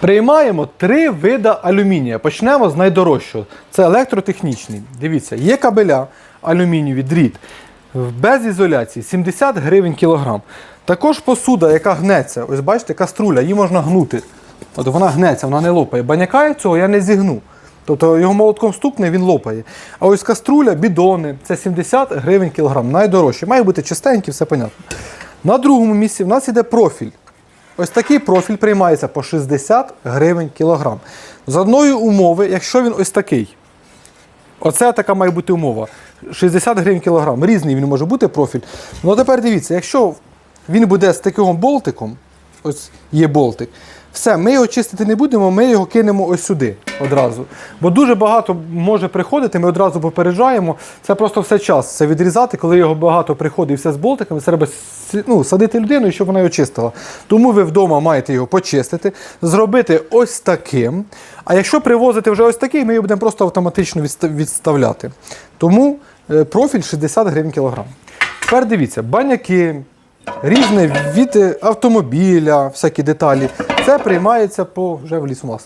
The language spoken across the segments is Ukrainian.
Приймаємо три види алюмінія. Почнемо з найдорожчого. Це електротехнічний. Дивіться, є кабеля алюмінієві, дріт без ізоляції 70 гривень кілограм. Також посуда, яка гнеться. Ось бачите, каструля, її можна гнути. От вона гнеться, вона не лопає. Баняка цього я не зігну. Тобто його молотком стукне, він лопає. А ось каструля, бідони це 70 гривень кілограм. Найдорожче. Має бути чистенький, все понятно. На другому місці в нас іде профіль. Ось такий профіль приймається по 60 гривень кілограм. З одної умови, якщо він ось такий. Оце така має бути умова. 60 гривень кілограм. Різний він може бути профіль. Ну тепер дивіться, якщо він буде з таким болтиком, ось є болтик, все, ми його чистити не будемо, ми його кинемо ось сюди одразу. Бо дуже багато може приходити, ми одразу попереджаємо. Це просто все час. Це відрізати, коли його багато приходить і все з болтиками, треба ну, садити людину, щоб вона його чистила. Тому ви вдома маєте його почистити, зробити ось таким. А якщо привозити вже ось такий, ми його будемо просто автоматично відста- відставляти. Тому е, профіль 60 гривень кілограм. Тепер дивіться, баняки, різне від автомобіля, всякі деталі. Це приймається по вже в лісу.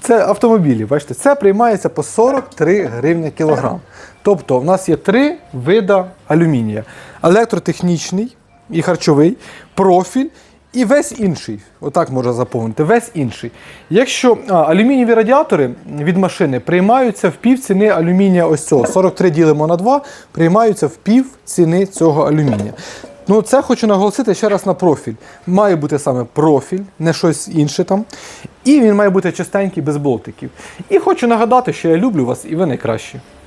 Це автомобілі, бачите, це приймається по 43 гривні кілограм. Тобто в нас є три вида алюмінія: електротехнічний і харчовий, профіль. І весь інший, отак можна заповнити, весь інший. Якщо а, алюмінієві радіатори від машини приймаються в пів ціни алюмінія ось цього, 43 ділимо на 2, приймаються в пів ціни цього алюмінія. Ну, це хочу наголосити ще раз на профіль. Має бути саме профіль, не щось інше там. І він має бути чистенький без болтиків. І хочу нагадати, що я люблю вас і ви найкращі.